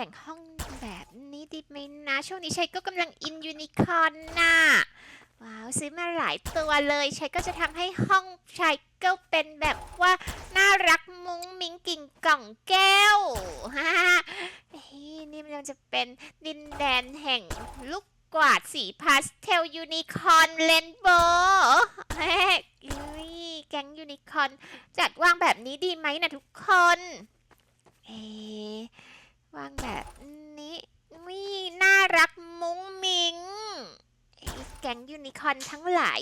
แต่งห้องแบบนี้ดีไหมนะ ช่วงนี้ชัยก็กำลังอินยูนิคอร์นน่ะ ว้าวซื้อมาหลายตัวเลยชัยก็จะทำให้ห้องชัยก็เป็นแบบว่า น่ารักมุ้งมิ้งกิ่งกล่องแก้วฮ่าเฮ้ยนี่มันจะเป็นดินแดนแห่งลูกกวาดสีพาสเทลยูนิคอร์นเลนโบว์เฮ้ยอุ๊ยแก๊งยูนิคอร์นจัดวางแบบนี้ดีไหมนะทุกคน เอ๊ะวางแบบนี้วิน่ารักมุ้งมิ้งเอ๊ะแก๊งยูนิคอร์น ทั้งหลาย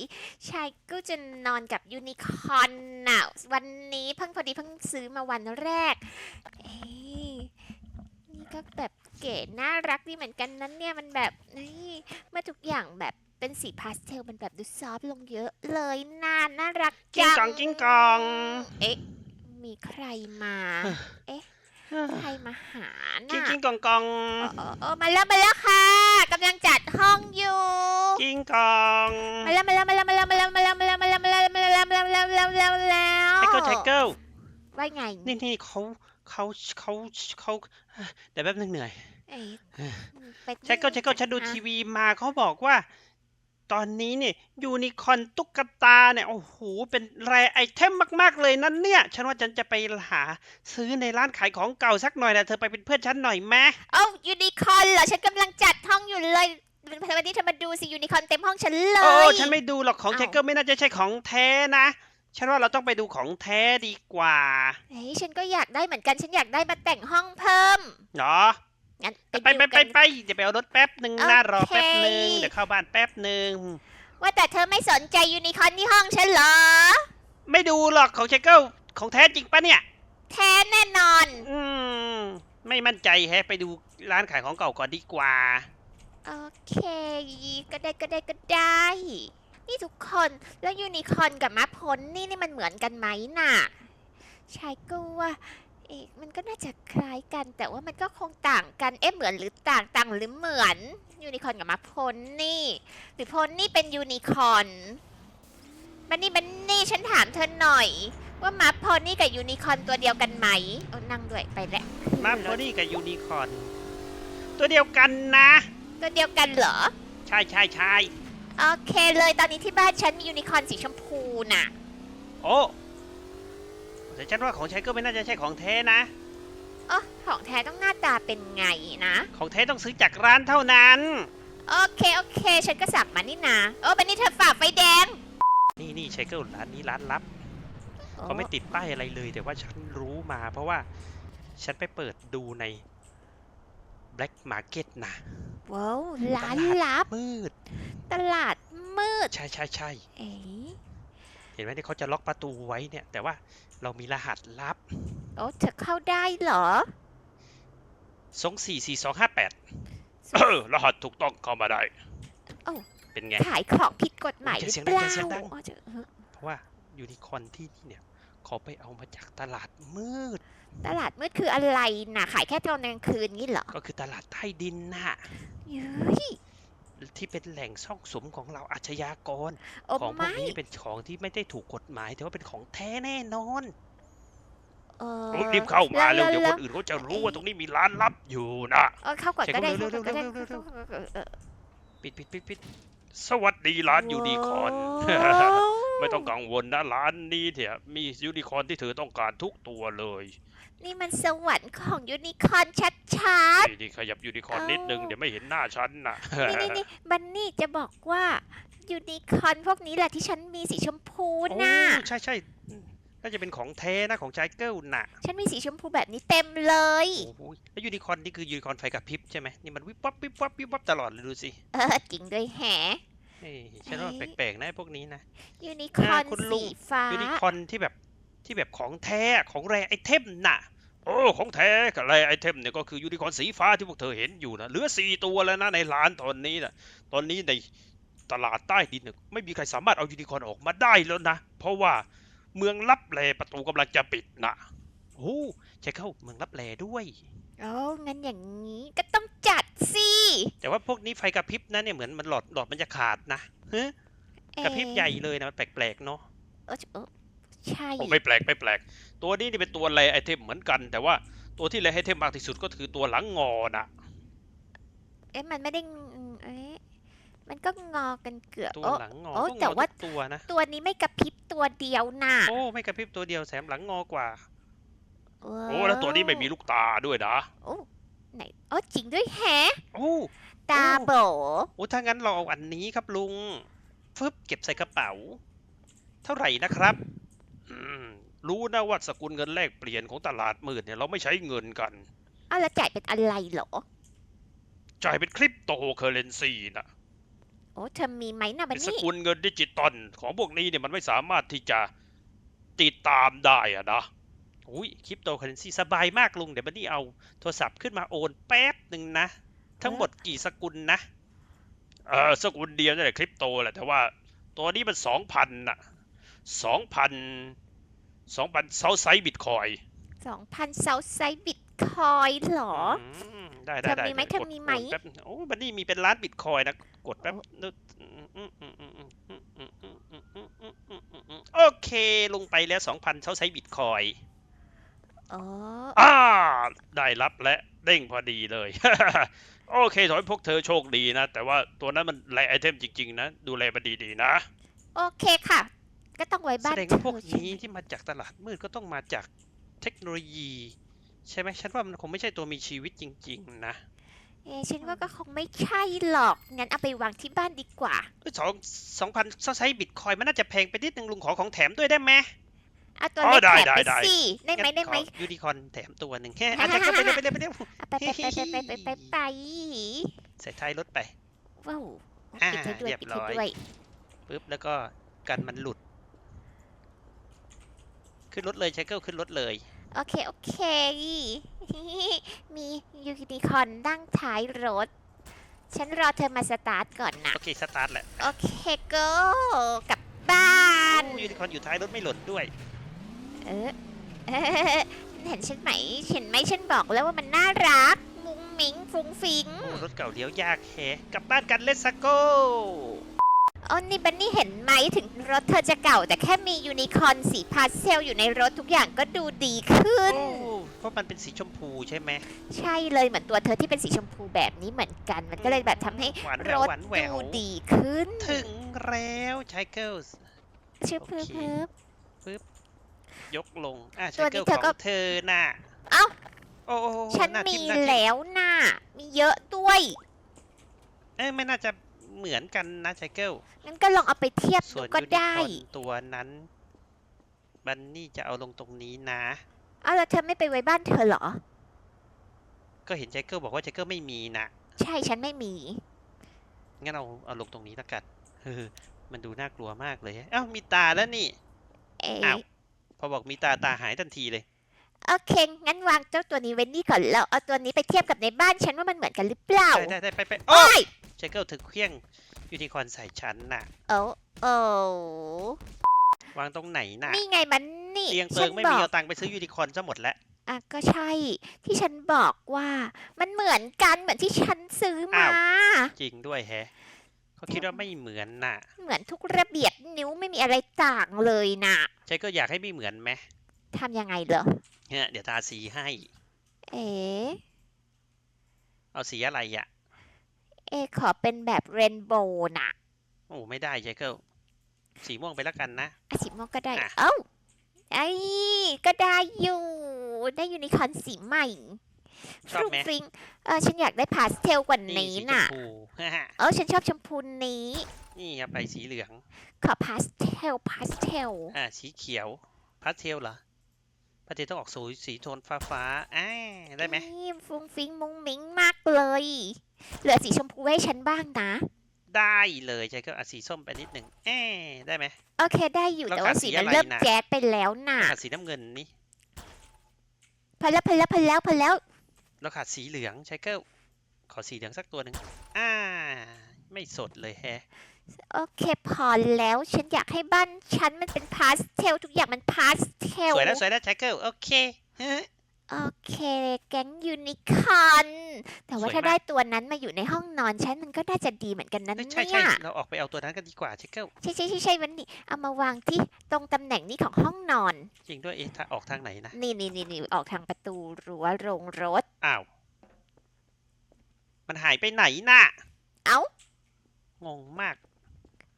ชายก็จะนอนกับยูนิคอร์นน่ะวันนี้เพิ่งพอดีเพิ่งซื้อมาวันแรก เอ๊ะนี่ก็แบบเก๋น่ารักดีเหมือนกันนั้นเนี่ยมันแบบนี่เมื่อทุกอย่างแบบเป็นสีพาสเทลมันแบบดูซอฟต์ลงเยอะเลยน่าน่ารักกิ้งจักองกิ้งกอง เอ๊ะ มีใครมาใครมาหากิ้งน่ะกิ้งกองกองเออเออมาแล้วมาแล้วค่ะกำลังจัดห้องอยู่ กิ้งกองมา แล้วมาแล้วมาแล้วมาแล้วมาแล้วมาแล้วมาแล้วมาแล้วมาแล้วมาแล้วมาแล้วมาแล้วมาแล้วมาแล้วมาแล้วไทเกิลไทเกิลว่าไงนี่นี่เขาเขาเขาเขาเดี๋ยวแป๊บนึงเหนื่อยเอ๊ะไปไทเกิลไทเกิลฉันดูทีวีมาเขาบอกว่า ตอนนี้เนี่ยยูนิคอนตุ๊กตาเนี่ยโอ้โหเป็นแรไอเทมมาก ๆ เลยนั่นเนี่ย ฉันว่าฉันจะไปหาซื้อในร้านขายของเก่าสักหน่อยนะเธอไปเป็นเพื่อนฉันหน่อยไหมเอ้ายูนิคอนเหรอฉันกำลังจัดห้องอยู่เลย วันนี้เธอมาดูสิยูนิคอร์นเต็มห้องฉันเลโอ้ย ฉันไม่ดูหรอกของเอ้าไทเกิลไม่น่าจะใช่ของแท้นะ ฉันว่าเราต้องไปดูของแท้ดีกว่าเฮ้ยฉันก็อยากได้เหมือนกันฉันอยากได้มาแต่งห้องเพิ่มเหรองั้นไปไปไปดูไปกัน ไปเดี๋ยวไปเอารถแป๊บหนึ่งนะโอเครอแป๊บหนึ่งเดี๋ยวเข้าบ้านแป๊บหนึ่งว่าแต่เธอไม่สนใจยูนิคอร์นที่ห้องฉันเหรอ ไม่ดูหรอกของไชเกิลของแท้จริงปะเนี่ย แท้แน่นอน อืม ไม่มั่นใจแฮะ ไปดูร้านขายของเก่าก่อนดีกว่า โอเค ก็ได้ก็ได้ก็ได้ นี่ทุกคนแล้วยูนิคอนกับม้าพ้นนี่นี่มันเหมือนกันไหมน่ะชายก็ว่าเอ๊ะมันก็น่าจะคล้ายกัน แต่ว่ามันก็คงต่างกัน เอ๊ะเหมือนหรือต่างต่างหรือเหมือน ยูนิคอนกับมาพนนี่ หรือพนนี่เป็นยูนิคอนบันนี่บันนี่ฉันถามเธอหน่อย ว่ามาพ้นนี่กับยูนิคอนตัวเดียวกันไหมเอานั่งด้วยไปแล้วมาโพนี่กับยูนิคอร์นตัวเดียวกันนะ ตัวเดียวกันเหรอ ใช่ใช่ใช่โอเคเลยตอนนี้ที่บ้านฉันมียูนิคอร์นสีชมพูน่ะ โอ้แต่ฉันว่าของไชเกิลไม่น่าจะใช่ของแท้นะ เออของแท้ต้องหน้าตาเป็นไงนะ ของแท้ต้องซื้อจากร้านเท่านั้น โอเคโอเค ฉันก็สับมานี่นะโอ้บันนี้เธอฝ่าไฟแดงนี่นี่ไชเกิลร้านนี้ร้านลับเขาไม่ติดป้ายอะไรเลย แต่ว่าฉันรู้มา เพราะว่าฉันไปเปิดดูใน Black Market นะ ว้าวร้านตลาดลับ มืด ตลาดมืด ใช่ใช่ใช่เอ๋เห็นไหมที่เขาจะล็อกประตูไว้เนี่ย แต่ว่าเรามีรหัสลับ โอ้เธอเข้าได้เหรอสองสี่สี่สองห้าแปดรหัสถูกต้องเข้ามาได้โอ้เป็นไงขายของผิดกฎหมายหอย่ารือเสียงเปดังล่าอย่าเสียงดังอ๋อเจอเออเพราะว่ายูนิคอร์นที่นี่เนี่ยเขาไปเอามาจากตลาดมืด ตลาดมืดคืออะไรน่ะขายแค่ตอนกลางคืนงี้เหรอ ก็คือตลาดใต้ดินน่ะ เย้ยที่เป็นแหล่งซ่องสมของเราอาชญากร โอ้ของพวกไม่นี้เป็นของที่ไม่ได้ถูกกฎหมายแต่ว่าเป็นของแท้แน่นอน เออรีบเข้ามาเร็วเดี๋ยวแล้คนอื่นเขาจะรู้ว่าตรงนี้มีร้านลับอยู่นะ เออเข้าก่อนก็ได้เช็เข้าคก่อนก็ได้เร็วๆเร็วๆเข้าก่อนเออปิดปิดปิดปิดสวัสดีร้านยูนิคอร์นว้าว ไม่ต้องกังวลนะร้านนี้เนี่ยมียูนิคอร์นที่เธอต้องการทุกตัวเลยนี่มันสวรรค์ของยูนิคอร์นชัดนี่นี่ขยับยูนิคอร์นนิดนึงเอ้าเดี๋ยวไม่เห็นหน้าฉันนะๆ นี่นี่นี่บันนี่จะบอกว่ายูนิคอร์นพวกนี้แหละที่ฉันมีสีชมพูโอ้น่ะใช่ใช่อืมน่าจะเป็นของแท้นะของชายเกิลน่ะฉันมีสีชมพูแบบนี้เต็มเลย โอ้โหแล้วยูนิคอร์นนี่คือยูนิคอร์นไฟกระพริบใช่ไหมนี่มันวิบวับวิบวับวิบวับตลอดเลยดูสิ เออจริงด้วยแฮะ เฮ้ยฉันว่าเอ้ยแปลกๆนะไอ้พวกนี้นะ ยูนิคอร์นอ่าคุณลุง สีฟ้า ยูนิคอร์นที่แบบที่แบบของแท้ของแรไอเทมน่ะ โอ้ของแท้กับแรไอเทมเนี่ยก็คือยูนิคอร์นสีฟ้าที่พวกเธอเห็นอยู่นะเหลือสี่ตัวแล้วนะในร้านตอนนี้นะตอนนี้ในตลาดใต้ดินเนี่ยไม่มีใครสามารถเอายูนิคอร์นออกมาได้แล้วนะ เพราะว่าเมืองลับแลประตูกำลังจะปิดนะโอ้ใช่เข้าเมืองลับแลด้วย โอ้งั้นอย่างนี้ก็ต้องจัดสิแต่ว่าพวกนี้ไฟกระพริบนะเนี่ยเหมือนมันหลอดหลอดมันจะขาดนะเฮ้ยกระพริบใหญ่เลยนะมันแปลกๆเนาะเออเออใช่โอ้ไม่แปลกไม่แปลก ตัวนี้นี่เป็นตัวแรไอเทมเหมือนกัน แต่ว่าตัวที่แลให้เทมมากที่สุดก็คือตัวหลังงอน่ะเอ๊ะมันไม่ได้งเอ๊ะมันก็งอกันเกือบตัวโอ้หลังงอโอ้ก็งแต่อว่าทุกตัวนะตัวนี้ไม่กระพริบตัวเดียวน่ะโอ้ไม่กระพริบตัวเดียวแถมหลังงอกว่าว้า โอ้แล้วตัวนี้ไม่มีลูกตาด้วยนะโอ้ไหนโอ้จริงด้วยแฮะโอ้ตาโบโอ้ถ้างั้นเราเอาอันนี้ครับลุงฟึบเก็บใส่กระเป๋า เท่าไหร่นะครับอืมรู้นะว่าสกุลเงินแลกเปลี่ยนของตลาดมืดเนี่ยเราไม่ใช้เงินกันอ้าวแล้วจ่ายเป็นอะไรเหรอ จ่ายเป็นคริปโตเคอเรนซีนะโอ้เธอมีไหมนะบัเป็นนสนี่กุลเงินดิจิตอลของพวกนี้เนี่ยมันไม่สามารถที่จะติดตามได้อะนะ อุ้ยคริปโตเคอเรนซีสบายมากลุง เดี๋ยวบันนี่เอาโทรศัพท์ขึ้นมาโอนแป๊บหนึ่งนะ ทั้งหมดกี่สกุลนะ เออสกุลเดียวนี่นแหละคริปโตแหละ แต่ว่าตัวนี้มันสองพันน่ะสองพันสองพันเซาไซบิตคอยสองพันเซาไซบิตคอยเหรอได้ได้เธอได้มีไหมด้เธอกดมีไหมกดแป๊บโอ้บันนี่มีเป็นล้านบิตคอยนะกดแป๊บนึกโอเค ลงไปแล้วสองพันเซาไซบิตคอย อ๋ออ่าได้รับและเด้งพอดีเลย โอเคขอให้พวกเธอโชคดีนะ แต่ว่าตัวนั้นมันแลไอเทมจริง ๆ นะ ดูแลมันดีๆนะ โอเคค่ะ ก็ต้องไว้แสบ้านดงเธว่าพวกอใช่นี้ไหมที่มาจากตลาดมืดก็ต้องมาจากเทคโนโลยี ใช่ไหมฉันว่ามันคงไม่ใช่ตัวมีชีวิตจริง ๆ นะเอะฉันว่าก็คงไม่ใช่หรอก งั้นเอาไปวางที่บ้านดีกว่า สองสองพันใช้บิตคอยมันน่าจะแพงไปนิดนึงลุงขอของแถมด้วยได้ไหม เอาตัวอ๋อเล็กแถมไปซี่ได้ไหมได้ไหมยูนิคอนแถมตัวหนึ่งแค่อาจจะไปเลยไปเลยไปเลยไปไปไปไปไปไปใส่ท้ายรถไป ว้าวอ่าหยเรียบปิร้อยปึ๊บแล้วก็กันมันหลุด ขึ้นรถเลยไชเกิลขึ้นรถเลย โอเคโอเค มียูนิคอร์นดั้งท้ายรถ ฉันรอเธอมาสตาร์ทก่อนนะ โอเคสตาร์ทแหละโอเค go กลับบ้าน ยูนิคอนอยู่ท้ายรถไม่หล่นด้วย เออเออเห็นฉันไหมเห็นไหมฉันบอกแล้วว่ามันน่ารัก มุ้งมิ้งฟุ้งฟิงโอ้รถเก่าเลี้ยวยากแฮะกลับบ้านกันเลสโกอ๋อนี่บันนี่เห็นไหมถึงรถเธอจะเก่า แต่แค่มียูนิคอร์นสีพาสเทลอยู่ในรถทุกอย่างก็ดูดีขึ้น โอ้เพราะมันเป็นสีชมพูใช่ไหม ใช่เลยเหมือนตัวเธอที่เป็นสีชมพูแบบนี้เหมือนกัน มันก็เลยแบบทำให้หวานแหวรวถหวานแหวว ดูดีขึ้น ถึงแล้วใช้เกิลชื่อโอเพิ่เคม ยกลง อะตัใช้วนี้เกิลเธขอก็ องเธอน่ะ เอ้า โอ้โอ้ฉันหามีทิ่หาทิ่แล้วน่ะ มีเยอะด้วย เอ้ยไม่น่าจะเหมือนกันนะไชเกิลงั้นก็ลองเอาไปเทียบส่ดูวนก็ยูนิได้ คอร์นตัวนั้น บันนี่จะเอาลงตรงนี้นะ เอาแล้วเธอไม่ไปไว้บ้านเธอเหรอ ก็เห็นไชเกิลบอกว่าไชเกิลไม่มีนะ ใช่ฉันไม่มี งั้นเอาเอาลงตรงนี้แล้วกันเฮ้อมันดูน่ากลัวมากเลย เอ้ามีตาแล้วนี่ เอ๊อ้าวะ พอบอกมีตาตาหายทันทีเลย โอเค งั้นวางเจ้าตัวนี้ไว้นี่ก่อนแล้วเอาตัวนี้ไปเทียบกับในบ้านฉันว่ามันเหมือนกันหรือเปล่า ได้ได้ได้ไปไปโอ้โอ้ยไชเกิลถึงเครื่องยูนิคอร์นใส่ฉันน่ะ โอ้โอ้วางตรงไหนน่ะนี่ไงมันนี่เตียงฉัเติงไม่บมีอกเอาตังค์ไปซื้อยูนิคอร์นซะหมดแล้วอะก็ใช่ ที่ฉันบอกว่า มันเหมือนกันเหมือนที่ฉันซื้อมาอ้าวจริงด้วยแฮะ เขาคิดว่าไม่เหมือนน่ะ เหมือนทุกระเบียดนิ้วไม่มีอะไรต่างเลยน่ะใช่ก็อยากให้ไม่เหมือนไหมทำยังไงเหรอเนี่ยเดี๋ยวทาสีให้ เอ๊ะเอาสีอะไรอะ เอะขอเป็นแบบเรนโบว์น่ะโอ้ไม่ได้ใช่ก็สีม่วงไปแล้วกันนะอะสีม่วงก็ได้ อะ เอ้าไอ้ก็ได้อยู่ ได้ยูนิคอร์นสีใหม่ ชอบไหมฟริ้งเออฉันอยากได้พาสเทลกว่านี้สีชมน่ะพู เออฉันชอบชมพูนี้ นี่ครับไปสีเหลือง ขอพาสเทลพาสเทลอ่าสีเขียวพาสเทลเหรอพาสเทลต้องออกสีสีโทนฟ้าฟ้าๆอ่าได้ไหมนี่ฟุ้งฟิ้งมุ้งมิ้งมากเลย เหลือสีชมพูให้ฉันบ้างนะ ได้เลยใช่ก็เอาสีส้มไปนิดหนึ่งเอ๊ได้ไหม โอเคได้อยู่แล้วแต่ว่าขาดสีสีนั้นอะไรเริ่มน่ะ แจ๊ดไปแล้วน่ะขาดสีน้ำเงินนี่พอแล้วพอแล้วพอแล้วพอแล้ว แล้วขาดสีเหลืองใช่ก็ขอสีเหลืองสักตัวหนึ่งอ่า ไม่สดเลยแฮะ โอเคพอแล้วฉันอยากให้บ้านฉันมันเป็นพาสเทลทุกอย่างมันพาสเทล สวยแล้วสวยแล้วใช่ก็โอเคฮะ โอเค แก๊งยูนิคอร์นแต่ว่าสวยถ้ามากได้ตัวนั้นมาอยู่ในห้องนอนฉันมันก็น่าจะดีเหมือนกันนะเอ้ยเนี่ใช่ใช่ยเราออกไปเอาตัวนั้นกันดีกว่าเช็คเกิลใช่ใช่ใช่ใช่วันนี้เอามาวางที่ตรงตำแหน่งนี้ของห้องนอน จริงด้วยเอ๊ะถ้าออกทางไหนนะนี่นี่นี่นี่ออกทางประตูรั้วโรงรถ อ้าว มันหายไปไหนน่ะเอ้า งงมาก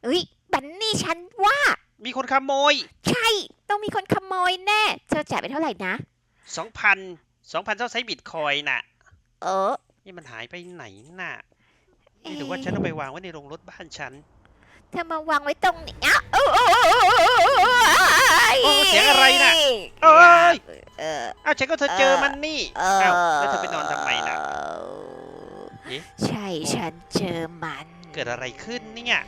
เอ้ยบันนี่ฉันว่ามีคนขโมย ใช่ ต้องมีคนขโมยแน่เธอจ่ายไปเท่าไหร่นะ สองพันสองพันเจ้าใช้บิตคอยน์น่ะ เออ นี่มันหายไปไหนน่ะเอ๊ะนี่หรือว่าฉันเอาไปวางไว้ในโรงรถบ้านฉัน เธอมาวางไว้ตรงนี้อ้าวโอ้โอ้โอ้เสียงอะไรน่ะเอ้ยเอออ้าวฉันก็เธอเจอมันนี่เออ้าวอแล้วเธอไปนอนทำไมน่ะเอ๊ะใช่ฉันเจอมัน เกิดอะไรขึ้นเนี่ย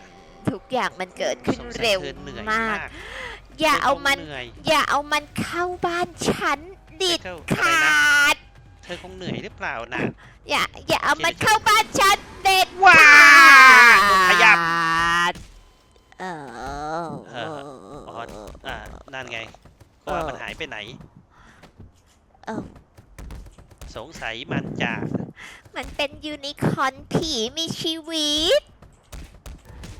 ทุกอย่างมันเกิดขึ้นสงสัยเร็วธอเหนื่อยมากมาก อย่าเอามันธคงเหนื่อยอย่าเอามันเข้าบ้านฉัน ดิดเจ้าขอะไรนะาด เธอคงเหนื่อยหรือเปล่านะ อย่าอย่าเอามันโอเคเข้าบ้านฉันเด็ดว้าขาดโดนขยับเออเอออ๋ออ่านั่นไงว่าเออมันหายไปไหนเออสงสัยมันจะมันเป็นยูนิคอร์นผีมีชีวิต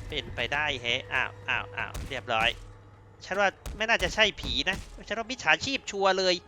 เป็นไปได้แฮะอ้าวอ้าวอ้าวเรียบร้อย ฉันว่าไม่น่าจะใช่ผีนะ ฉันว่ามิจฉาชีพชัวร์เลย